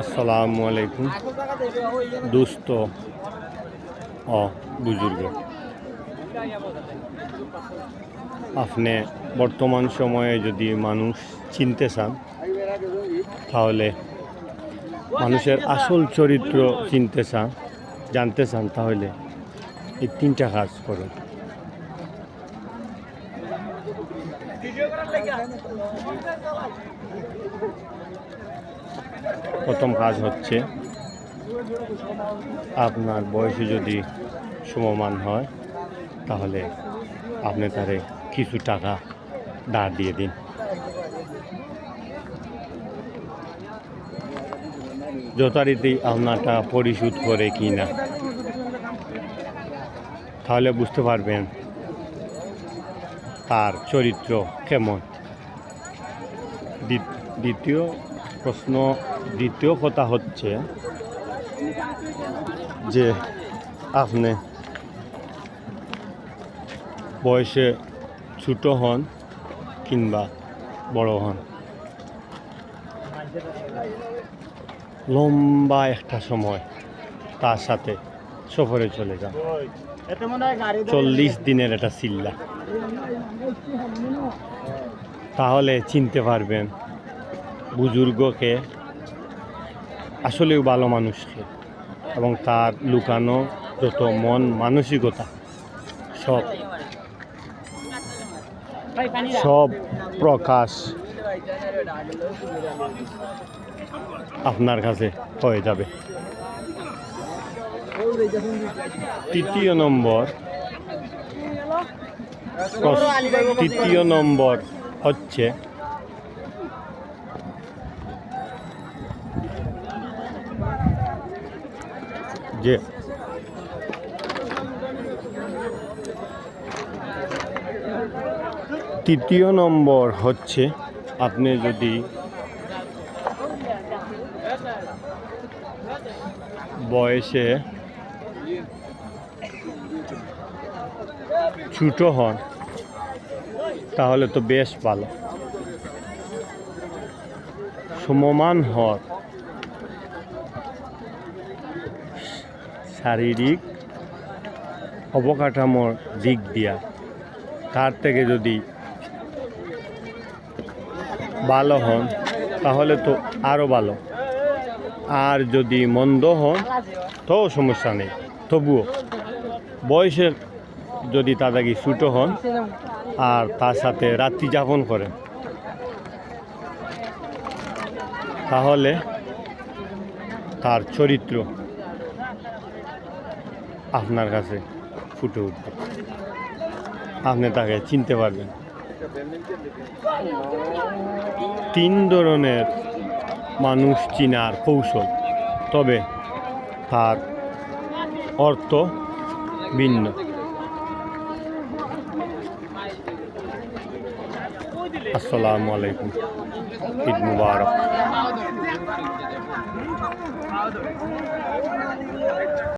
আসসালামু আলাইকুম দুস্থ বুজুর্গ। আপনি বর্তমান সময়ে যদি মানুষ চিনতে চান, তাহলে মানুষের আসল চরিত্র চিনতে চান, জানতে চান, তাহলে এই তিনটা কাজ করুন। প্রথম কাজ হচ্ছে, আপনার বয়সে যদি সমমান হয়, তাহলে আপনি তারে কিছু টাকা দাঁড় দিয়ে দিন। যথারীতি আপনার টাকা পরিশোধ করে কি না তাহলে বুঝতে পারবেন তার চরিত্র কেমন। দ্বিত- দ্বিতীয় প্রশ্ন, দ্বিতীয় কথা হচ্ছে যে আপনি বয়সে ছোট হন কিংবা বড় হন। লম্বা একটা সময় তার সাথে সফরে চলে যান চল্লিশ দিনের একটা চিল্লা তাহলে চিনতে পারবেন বুজুর্গকে আসলেও ভালো মানুষকে এবং তার লুকানো যত মন মানসিকতা সব সব প্রকাশ আপনার কাছে হয়ে যাবে। তৃতীয় নম্বর। তৃতীয় নম্বর হচ্ছে যে তৃতীয় নম্বর হচ্ছে আপনি যদি বয়সে ছোট হন, তাহলে তো বেশ ভালো। সমমান হওয়ার শারীরিক অবকাঠামোর দিক দিয়া। তার থেকে যদি ভালো হন, তাহলে তো আরও ভালো। আর যদি মন্দ হন, তো সমস্যা নেই। তবুও বয়সের যদি তাদাকি ছুটো হন আর তার সাথে রাত্রি যাপন করেন, তাহলে তার চরিত্র আপনার কাছে ফুটে উঠবে। আপনি তাকে চিনতে পারবেন। তিন ধরনের মানুষ চিনার কৌশল, তবে তার অর্থ ভিন্ন। আসসালামু আলাইকুম। ঈদ মুবারক।